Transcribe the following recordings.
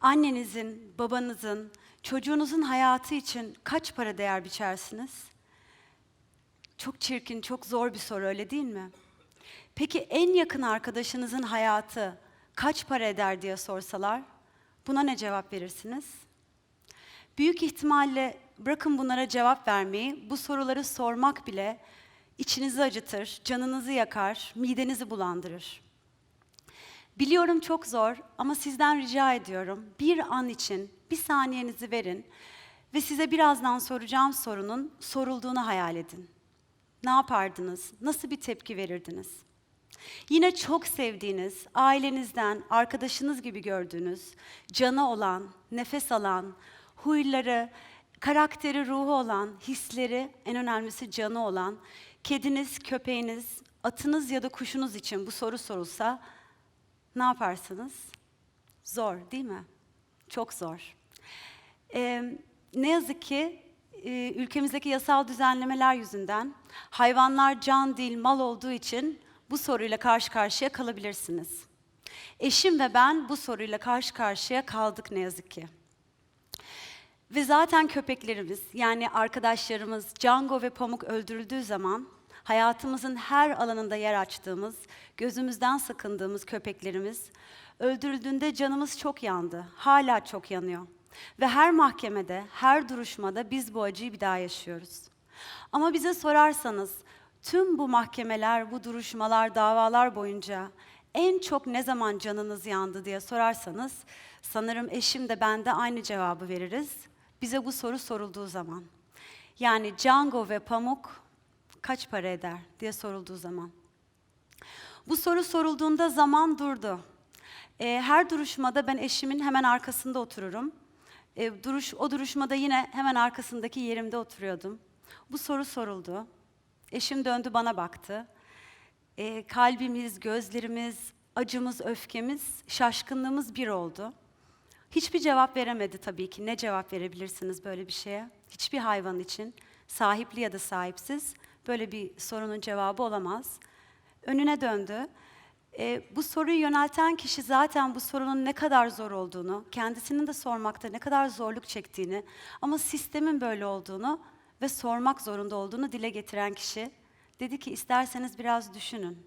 Annenizin, babanızın, çocuğunuzun hayatı için kaç para değer biçersiniz? Çok çirkin, çok zor bir soru öyle değil mi? Peki en yakın arkadaşınızın hayatı kaç para eder diye sorsalar, buna ne cevap verirsiniz? Büyük ihtimalle bırakın bunlara cevap vermeyi, bu soruları sormak bile içinizi acıtır, canınızı yakar, midenizi bulandırır. Biliyorum çok zor ama sizden rica ediyorum bir an için bir saniyenizi verin ve size birazdan soracağım sorunun sorulduğunu hayal edin. Ne yapardınız? Nasıl bir tepki verirdiniz? Yine çok sevdiğiniz, ailenizden, arkadaşınız gibi gördüğünüz, canı olan, nefes alan, huyları, karakteri, ruhu olan, hisleri, en önemlisi canı olan, kediniz, köpeğiniz, atınız ya da kuşunuz için bu soru sorulsa ne yaparsınız? Zor değil mi? Çok zor. Ee, ne yazık ki e, ülkemizdeki yasal düzenlemeler yüzünden hayvanlar can değil mal olduğu için bu soruyla karşı karşıya kalabilirsiniz. Eşim ve ben bu soruyla karşı karşıya kaldık ne yazık ki. Ve zaten köpeklerimiz yani arkadaşlarımız Django ve Pamuk öldürüldüğü zaman hayatımızın her alanında yer açtığımız, gözümüzden sakındığımız köpeklerimiz öldürüldüğünde canımız çok yandı. Hala çok yanıyor. Ve her mahkemede, her duruşmada biz bu acıyı bir daha yaşıyoruz. Ama bize sorarsanız tüm bu mahkemeler, bu duruşmalar, davalar boyunca en çok ne zaman canınız yandı diye sorarsanız sanırım eşim de ben de aynı cevabı veririz. Bize bu soru sorulduğu zaman. Yani Django ve Pamuk kaç para eder diye sorulduğu zaman. Bu soru sorulduğunda zaman durdu. Ee, her duruşmada ben eşimin hemen arkasında otururum. Ee, duruş, o duruşmada yine hemen arkasındaki yerimde oturuyordum. Bu soru soruldu. Eşim döndü bana baktı. Ee, kalbimiz, gözlerimiz, acımız, öfkemiz, şaşkınlığımız bir oldu. Hiçbir cevap veremedi tabii ki. Ne cevap verebilirsiniz böyle bir şeye? Hiçbir hayvan için, sahipli ya da sahipsiz böyle bir sorunun cevabı olamaz. Önüne döndü. E, bu soruyu yönelten kişi zaten bu sorunun ne kadar zor olduğunu, kendisinin de sormakta ne kadar zorluk çektiğini ama sistemin böyle olduğunu ve sormak zorunda olduğunu dile getiren kişi dedi ki isterseniz biraz düşünün.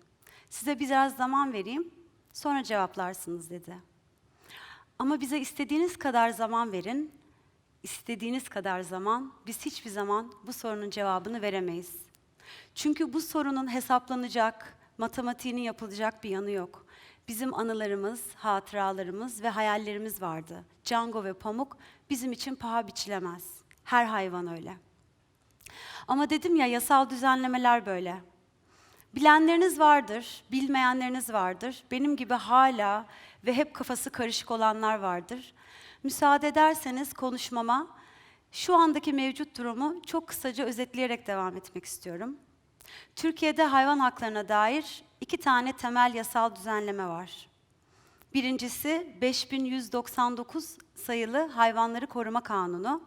Size biraz zaman vereyim, sonra cevaplarsınız dedi. Ama bize istediğiniz kadar zaman verin, istediğiniz kadar zaman, biz hiçbir zaman bu sorunun cevabını veremeyiz. Çünkü bu sorunun hesaplanacak, matematiğinin yapılacak bir yanı yok. Bizim anılarımız, hatıralarımız ve hayallerimiz vardı. Django ve Pamuk bizim için paha biçilemez. Her hayvan öyle. Ama dedim ya yasal düzenlemeler böyle. Bilenleriniz vardır, bilmeyenleriniz vardır. Benim gibi hala ve hep kafası karışık olanlar vardır. Müsaade ederseniz konuşmama şu andaki mevcut durumu çok kısaca özetleyerek devam etmek istiyorum. Türkiye'de hayvan haklarına dair iki tane temel yasal düzenleme var. Birincisi 5199 sayılı Hayvanları Koruma Kanunu.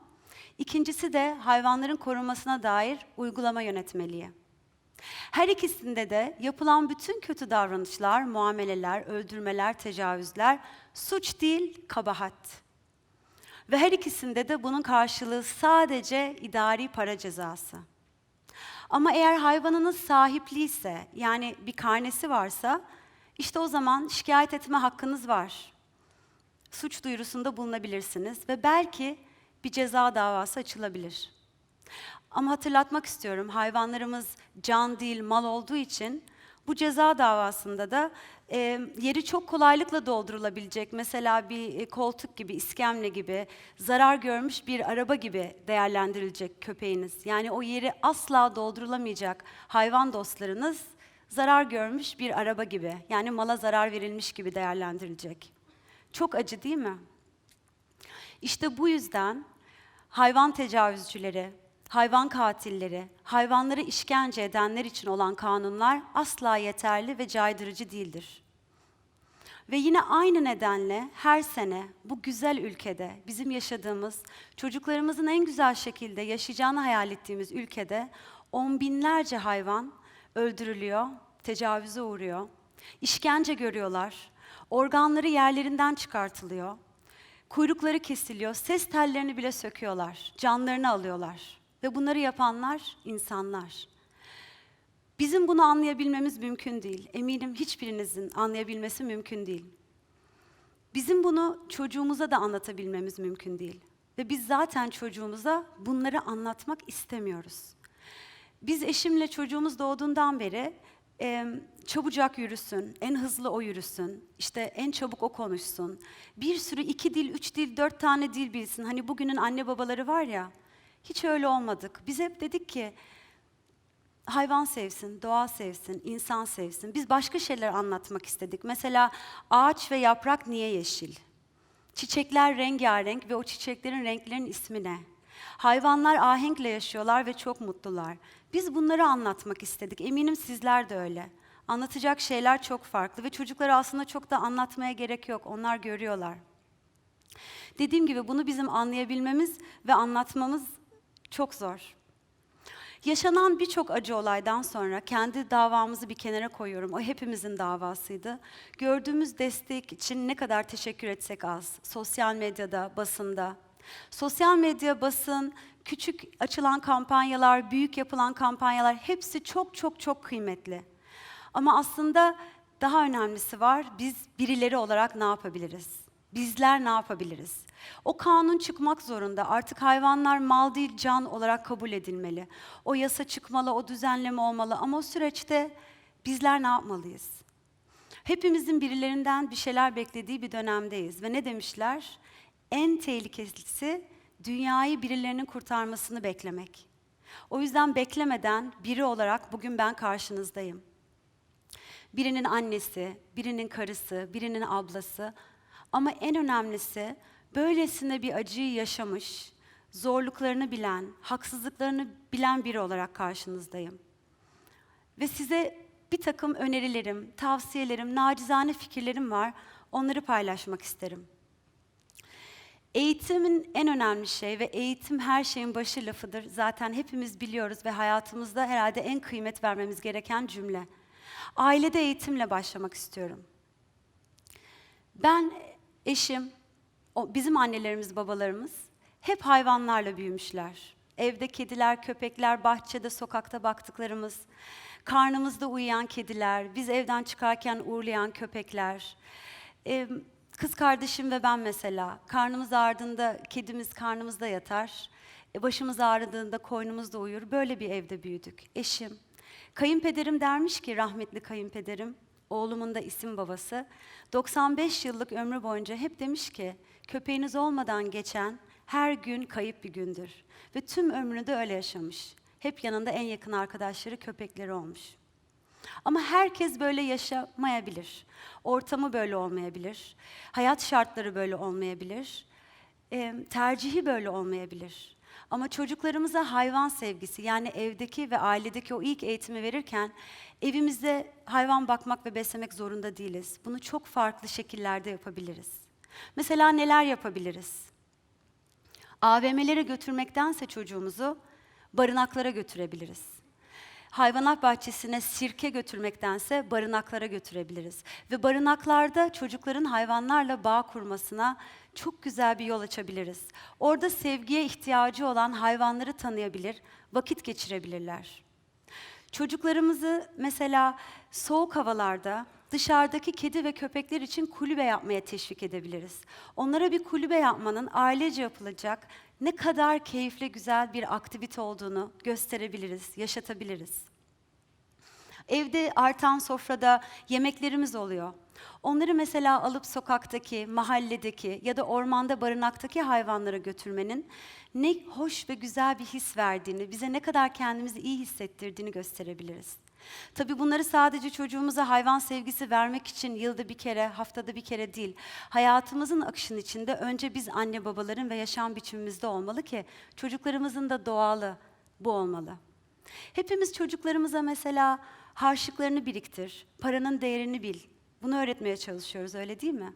İkincisi de hayvanların korunmasına dair uygulama yönetmeliği. Her ikisinde de yapılan bütün kötü davranışlar, muameleler, öldürmeler, tecavüzler suç değil, kabahat. Ve her ikisinde de bunun karşılığı sadece idari para cezası. Ama eğer hayvanınız sahipliyse, yani bir karnesi varsa, işte o zaman şikayet etme hakkınız var. Suç duyurusunda bulunabilirsiniz ve belki bir ceza davası açılabilir. Ama hatırlatmak istiyorum, hayvanlarımız can değil mal olduğu için bu ceza davasında da e, yeri çok kolaylıkla doldurulabilecek. Mesela bir e, koltuk gibi, iskemle gibi, zarar görmüş bir araba gibi değerlendirilecek köpeğiniz. Yani o yeri asla doldurulamayacak hayvan dostlarınız zarar görmüş bir araba gibi. Yani mala zarar verilmiş gibi değerlendirilecek. Çok acı değil mi? İşte bu yüzden hayvan tecavüzcüleri, hayvan katilleri, hayvanları işkence edenler için olan kanunlar asla yeterli ve caydırıcı değildir. Ve yine aynı nedenle her sene bu güzel ülkede, bizim yaşadığımız, çocuklarımızın en güzel şekilde yaşayacağını hayal ettiğimiz ülkede On binlerce hayvan öldürülüyor, tecavüze uğruyor. İşkence görüyorlar. Organları yerlerinden çıkartılıyor. Kuyrukları kesiliyor, ses tellerini bile söküyorlar, canlarını alıyorlar. Ve bunları yapanlar insanlar. Bizim bunu anlayabilmemiz mümkün değil. Eminim hiçbirinizin anlayabilmesi mümkün değil. Bizim bunu çocuğumuza da anlatabilmemiz mümkün değil. Ve biz zaten çocuğumuza bunları anlatmak istemiyoruz. Biz eşimle çocuğumuz doğduğundan beri e, çabucak yürüsün, en hızlı o yürüsün, işte en çabuk o konuşsun. Bir sürü iki dil, üç dil, dört tane dil bilsin. Hani bugünün anne babaları var ya, hiç öyle olmadık. Biz hep dedik ki hayvan sevsin, doğa sevsin, insan sevsin. Biz başka şeyler anlatmak istedik. Mesela ağaç ve yaprak niye yeşil? Çiçekler rengarenk ve o çiçeklerin renklerin ismi ne? Hayvanlar ahenkle yaşıyorlar ve çok mutlular. Biz bunları anlatmak istedik. Eminim sizler de öyle. Anlatacak şeyler çok farklı ve çocuklara aslında çok da anlatmaya gerek yok. Onlar görüyorlar. Dediğim gibi bunu bizim anlayabilmemiz ve anlatmamız çok zor. Yaşanan birçok acı olaydan sonra kendi davamızı bir kenara koyuyorum. O hepimizin davasıydı. Gördüğümüz destek için ne kadar teşekkür etsek az. Sosyal medyada, basında. Sosyal medya, basın, küçük açılan kampanyalar, büyük yapılan kampanyalar hepsi çok çok çok kıymetli. Ama aslında daha önemlisi var. Biz birileri olarak ne yapabiliriz? Bizler ne yapabiliriz? O kanun çıkmak zorunda. Artık hayvanlar mal değil can olarak kabul edilmeli. O yasa çıkmalı, o düzenleme olmalı ama o süreçte bizler ne yapmalıyız? Hepimizin birilerinden bir şeyler beklediği bir dönemdeyiz ve ne demişler? En tehlikelisi dünyayı birilerinin kurtarmasını beklemek. O yüzden beklemeden biri olarak bugün ben karşınızdayım. Birinin annesi, birinin karısı, birinin ablası ama en önemlisi böylesine bir acıyı yaşamış, zorluklarını bilen, haksızlıklarını bilen biri olarak karşınızdayım. Ve size bir takım önerilerim, tavsiyelerim, nacizane fikirlerim var. Onları paylaşmak isterim. Eğitimin en önemli şey ve eğitim her şeyin başı lafıdır. Zaten hepimiz biliyoruz ve hayatımızda herhalde en kıymet vermemiz gereken cümle. Ailede eğitimle başlamak istiyorum. Ben, eşim, bizim annelerimiz, babalarımız hep hayvanlarla büyümüşler. Evde kediler, köpekler, bahçede, sokakta baktıklarımız, karnımızda uyuyan kediler, biz evden çıkarken uğurlayan köpekler. Ee, kız kardeşim ve ben mesela, karnımız ağrıdığında kedimiz karnımızda yatar, e, başımız ağrıdığında koynumuzda uyur. Böyle bir evde büyüdük. Eşim, kayınpederim dermiş ki rahmetli kayınpederim, oğlumun da isim babası, 95 yıllık ömrü boyunca hep demiş ki, köpeğiniz olmadan geçen her gün kayıp bir gündür. Ve tüm ömrünü de öyle yaşamış. Hep yanında en yakın arkadaşları köpekleri olmuş. Ama herkes böyle yaşamayabilir. Ortamı böyle olmayabilir. Hayat şartları böyle olmayabilir. Eee, tercihi böyle olmayabilir. Ama çocuklarımıza hayvan sevgisi yani evdeki ve ailedeki o ilk eğitimi verirken evimizde hayvan bakmak ve beslemek zorunda değiliz. Bunu çok farklı şekillerde yapabiliriz. Mesela neler yapabiliriz? AVM'lere götürmektense çocuğumuzu barınaklara götürebiliriz. Hayvanat bahçesine sirke götürmektense barınaklara götürebiliriz. Ve barınaklarda çocukların hayvanlarla bağ kurmasına çok güzel bir yol açabiliriz. Orada sevgiye ihtiyacı olan hayvanları tanıyabilir, vakit geçirebilirler. Çocuklarımızı mesela soğuk havalarda dışarıdaki kedi ve köpekler için kulübe yapmaya teşvik edebiliriz. Onlara bir kulübe yapmanın ailece yapılacak ne kadar keyifli güzel bir aktivite olduğunu gösterebiliriz, yaşatabiliriz. Evde artan sofrada yemeklerimiz oluyor. Onları mesela alıp sokaktaki, mahalledeki ya da ormanda barınaktaki hayvanlara götürmenin ne hoş ve güzel bir his verdiğini, bize ne kadar kendimizi iyi hissettirdiğini gösterebiliriz. Tabii bunları sadece çocuğumuza hayvan sevgisi vermek için yılda bir kere, haftada bir kere değil. Hayatımızın akışının içinde önce biz anne babaların ve yaşam biçimimizde olmalı ki çocuklarımızın da doğalı bu olmalı. Hepimiz çocuklarımıza mesela harçlıklarını biriktir, paranın değerini bil. Bunu öğretmeye çalışıyoruz öyle değil mi?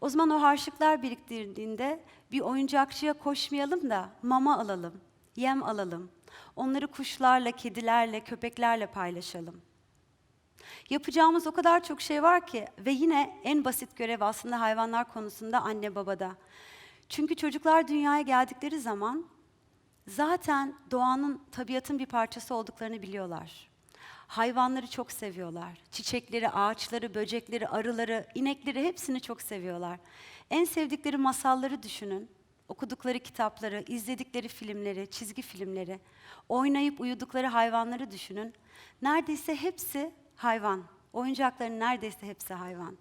O zaman o harçlıklar biriktirdiğinde bir oyuncakçıya koşmayalım da mama alalım, yem alalım. Onları kuşlarla, kedilerle, köpeklerle paylaşalım. Yapacağımız o kadar çok şey var ki ve yine en basit görev aslında hayvanlar konusunda anne babada. Çünkü çocuklar dünyaya geldikleri zaman zaten doğanın, tabiatın bir parçası olduklarını biliyorlar. Hayvanları çok seviyorlar. Çiçekleri, ağaçları, böcekleri, arıları, inekleri hepsini çok seviyorlar. En sevdikleri masalları düşünün. Okudukları kitapları, izledikleri filmleri, çizgi filmleri, oynayıp uyudukları hayvanları düşünün. Neredeyse hepsi hayvan. Oyuncakların neredeyse hepsi hayvan.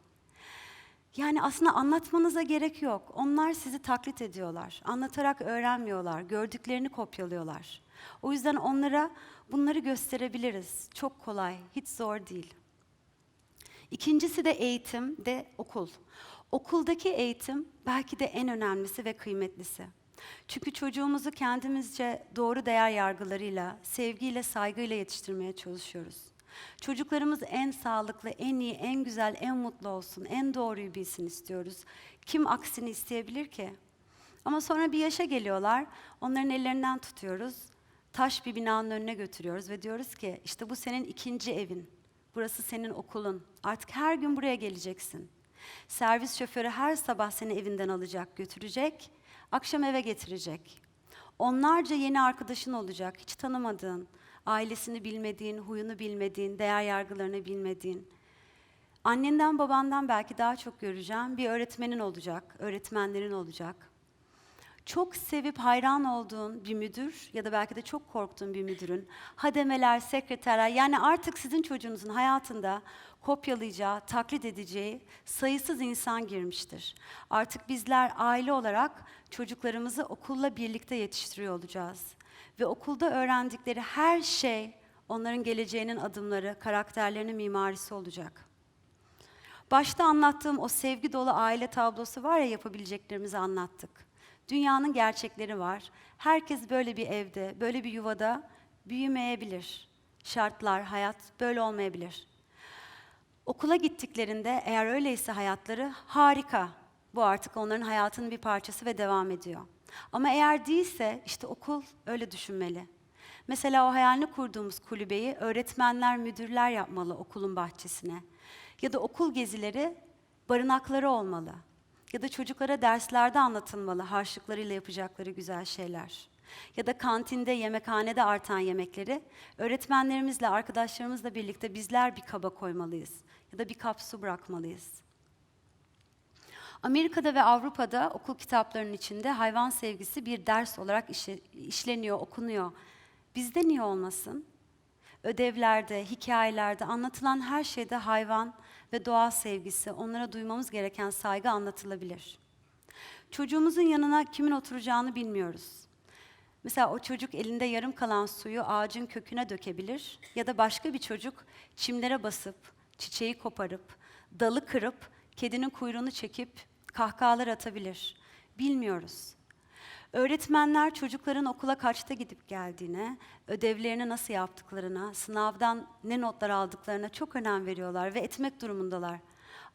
Yani aslında anlatmanıza gerek yok. Onlar sizi taklit ediyorlar. Anlatarak öğrenmiyorlar. Gördüklerini kopyalıyorlar. O yüzden onlara bunları gösterebiliriz. Çok kolay, hiç zor değil. İkincisi de eğitim de okul. Okuldaki eğitim belki de en önemlisi ve kıymetlisi. Çünkü çocuğumuzu kendimizce doğru değer yargılarıyla, sevgiyle, saygıyla yetiştirmeye çalışıyoruz. Çocuklarımız en sağlıklı, en iyi, en güzel, en mutlu olsun, en doğruyu bilsin istiyoruz. Kim aksini isteyebilir ki? Ama sonra bir yaşa geliyorlar, onların ellerinden tutuyoruz, taş bir binanın önüne götürüyoruz ve diyoruz ki işte bu senin ikinci evin, burası senin okulun, artık her gün buraya geleceksin. Servis şoförü her sabah seni evinden alacak, götürecek, akşam eve getirecek. Onlarca yeni arkadaşın olacak, hiç tanımadığın, ailesini bilmediğin, huyunu bilmediğin, değer yargılarını bilmediğin. Annenden babandan belki daha çok göreceğim bir öğretmenin olacak, öğretmenlerin olacak. Çok sevip hayran olduğun bir müdür ya da belki de çok korktuğun bir müdürün hademeler, sekreterler yani artık sizin çocuğunuzun hayatında kopyalayacağı, taklit edeceği sayısız insan girmiştir. Artık bizler aile olarak çocuklarımızı okulla birlikte yetiştiriyor olacağız. Ve okulda öğrendikleri her şey onların geleceğinin adımları, karakterlerinin mimarisi olacak. Başta anlattığım o sevgi dolu aile tablosu var ya yapabileceklerimizi anlattık. Dünyanın gerçekleri var. Herkes böyle bir evde, böyle bir yuvada büyümeyebilir. Şartlar, hayat böyle olmayabilir. Okula gittiklerinde eğer öyleyse hayatları harika. Bu artık onların hayatının bir parçası ve devam ediyor. Ama eğer değilse işte okul öyle düşünmeli. Mesela o hayalini kurduğumuz kulübeyi öğretmenler, müdürler yapmalı okulun bahçesine. Ya da okul gezileri barınakları olmalı. Ya da çocuklara derslerde anlatılmalı harçlıklarıyla yapacakları güzel şeyler. Ya da kantinde, yemekhanede artan yemekleri öğretmenlerimizle, arkadaşlarımızla birlikte bizler bir kaba koymalıyız. Ya da bir kap su bırakmalıyız. Amerika'da ve Avrupa'da okul kitaplarının içinde hayvan sevgisi bir ders olarak işleniyor, okunuyor. Bizde niye olmasın? Ödevlerde, hikayelerde anlatılan her şeyde hayvan ve doğa sevgisi, onlara duymamız gereken saygı anlatılabilir. Çocuğumuzun yanına kimin oturacağını bilmiyoruz. Mesela o çocuk elinde yarım kalan suyu ağacın köküne dökebilir ya da başka bir çocuk çimlere basıp, çiçeği koparıp, dalı kırıp, kedinin kuyruğunu çekip kahkahalar atabilir. Bilmiyoruz. Öğretmenler çocukların okula kaçta gidip geldiğine, ödevlerini nasıl yaptıklarına, sınavdan ne notlar aldıklarına çok önem veriyorlar ve etmek durumundalar.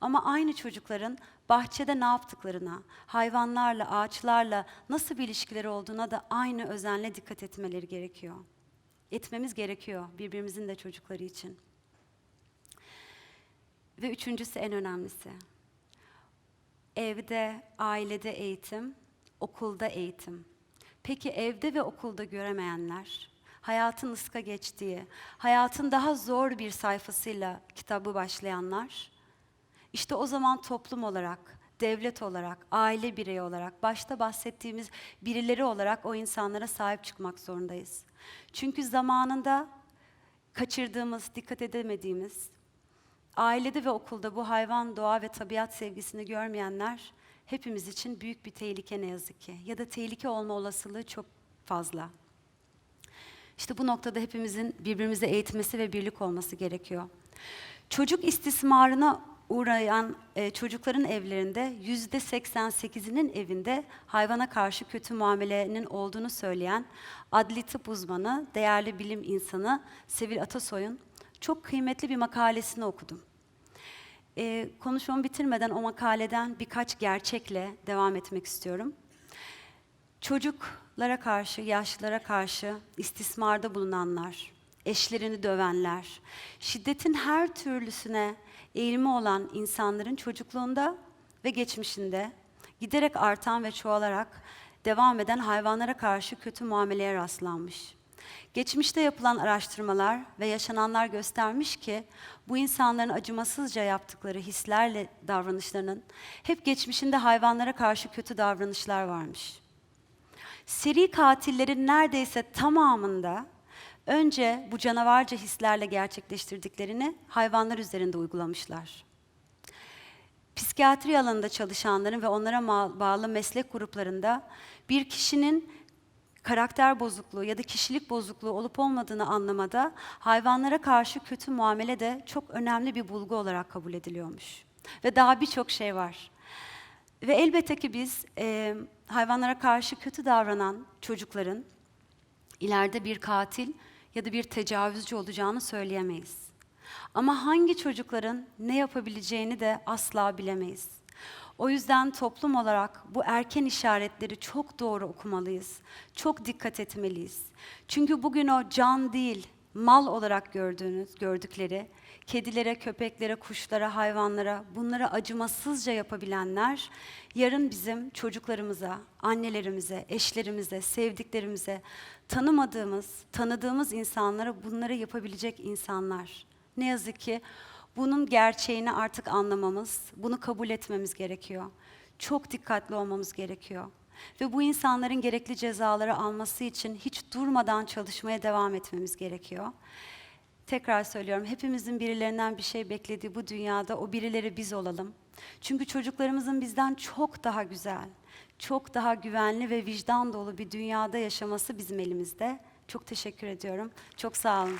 Ama aynı çocukların bahçede ne yaptıklarına, hayvanlarla, ağaçlarla nasıl bir ilişkileri olduğuna da aynı özenle dikkat etmeleri gerekiyor. Etmemiz gerekiyor birbirimizin de çocukları için. Ve üçüncüsü en önemlisi. Evde, ailede eğitim, okulda eğitim. Peki evde ve okulda göremeyenler, hayatın ıska geçtiği, hayatın daha zor bir sayfasıyla kitabı başlayanlar, işte o zaman toplum olarak, devlet olarak, aile bireyi olarak, başta bahsettiğimiz birileri olarak o insanlara sahip çıkmak zorundayız. Çünkü zamanında kaçırdığımız, dikkat edemediğimiz, ailede ve okulda bu hayvan, doğa ve tabiat sevgisini görmeyenler hepimiz için büyük bir tehlike ne yazık ki. Ya da tehlike olma olasılığı çok fazla. İşte bu noktada hepimizin birbirimize eğitmesi ve birlik olması gerekiyor. Çocuk istismarına uğrayan e, çocukların evlerinde yüzde 88'inin evinde hayvana karşı kötü muamelenin olduğunu söyleyen adli tıp uzmanı, değerli bilim insanı Sevil Atasoy'un çok kıymetli bir makalesini okudum. E, konuşmamı bitirmeden o makaleden birkaç gerçekle devam etmek istiyorum. Çocuk Lara karşı, yaşlılara karşı istismarda bulunanlar, eşlerini dövenler, şiddetin her türlüsüne eğilimi olan insanların çocukluğunda ve geçmişinde giderek artan ve çoğalarak devam eden hayvanlara karşı kötü muameleye rastlanmış. Geçmişte yapılan araştırmalar ve yaşananlar göstermiş ki bu insanların acımasızca yaptıkları hislerle davranışlarının hep geçmişinde hayvanlara karşı kötü davranışlar varmış. Seri katillerin neredeyse tamamında önce bu canavarca hislerle gerçekleştirdiklerini hayvanlar üzerinde uygulamışlar. Psikiyatri alanında çalışanların ve onlara bağlı meslek gruplarında bir kişinin karakter bozukluğu ya da kişilik bozukluğu olup olmadığını anlamada hayvanlara karşı kötü muamele de çok önemli bir bulgu olarak kabul ediliyormuş. Ve daha birçok şey var. Ve elbette ki biz e, hayvanlara karşı kötü davranan çocukların ileride bir katil ya da bir tecavüzcü olacağını söyleyemeyiz. Ama hangi çocukların ne yapabileceğini de asla bilemeyiz. O yüzden toplum olarak bu erken işaretleri çok doğru okumalıyız. Çok dikkat etmeliyiz. Çünkü bugün o can değil, mal olarak gördüğünüz, gördükleri kedilere, köpeklere, kuşlara, hayvanlara bunları acımasızca yapabilenler yarın bizim çocuklarımıza, annelerimize, eşlerimize, sevdiklerimize, tanımadığımız, tanıdığımız insanlara bunları yapabilecek insanlar. Ne yazık ki bunun gerçeğini artık anlamamız, bunu kabul etmemiz gerekiyor. Çok dikkatli olmamız gerekiyor. Ve bu insanların gerekli cezaları alması için hiç durmadan çalışmaya devam etmemiz gerekiyor. Tekrar söylüyorum, hepimizin birilerinden bir şey beklediği bu dünyada o birileri biz olalım. Çünkü çocuklarımızın bizden çok daha güzel, çok daha güvenli ve vicdan dolu bir dünyada yaşaması bizim elimizde. Çok teşekkür ediyorum. Çok sağ olun.